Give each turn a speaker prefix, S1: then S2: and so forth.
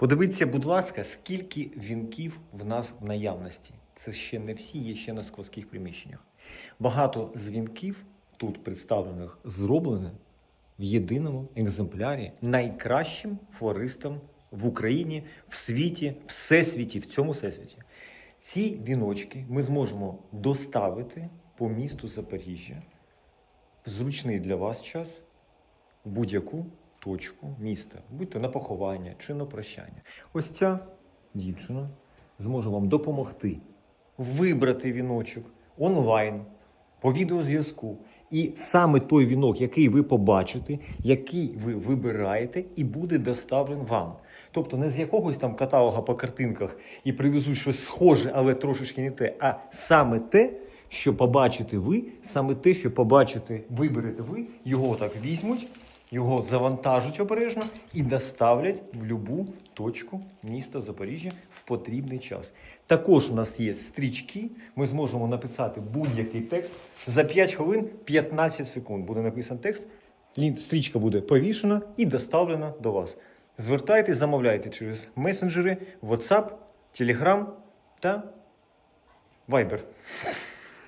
S1: Подивіться, будь ласка, скільки вінків в нас в наявності. Це ще не всі, є ще на складських приміщеннях. Багато з вінків тут представлених зроблені в єдиному екземплярі найкращим флористом в Україні, в світі, всесвіті, в цьому всесвіті. Ці віночки ми зможемо доставити по місту Запоріжжя в зручний для вас час будь-яку точку міста, будь то на поховання чи на прощання. Ось ця дівчина зможе вам допомогти вибрати віночок онлайн по відеозв'язку. І саме той вінок, який ви побачите, який ви вибираєте, і буде доставлен вам. Тобто не з якогось там каталога по картинках і привезуть щось схоже, але трошечки не те, а саме те, що побачите ви, саме те, що побачите, виберете ви, його так візьмуть, його завантажать обережно і доставлять в будь-яку точку міста Запоріжжя в потрібний час. Також у нас є стрічки. Ми зможемо написати будь-який текст за 5 хвилин 15 секунд. Буде написаний текст. Стрічка буде повішена і доставлена до вас. Звертайтесь, замовляйте через месенджери, WhatsApp, Telegram та Viber.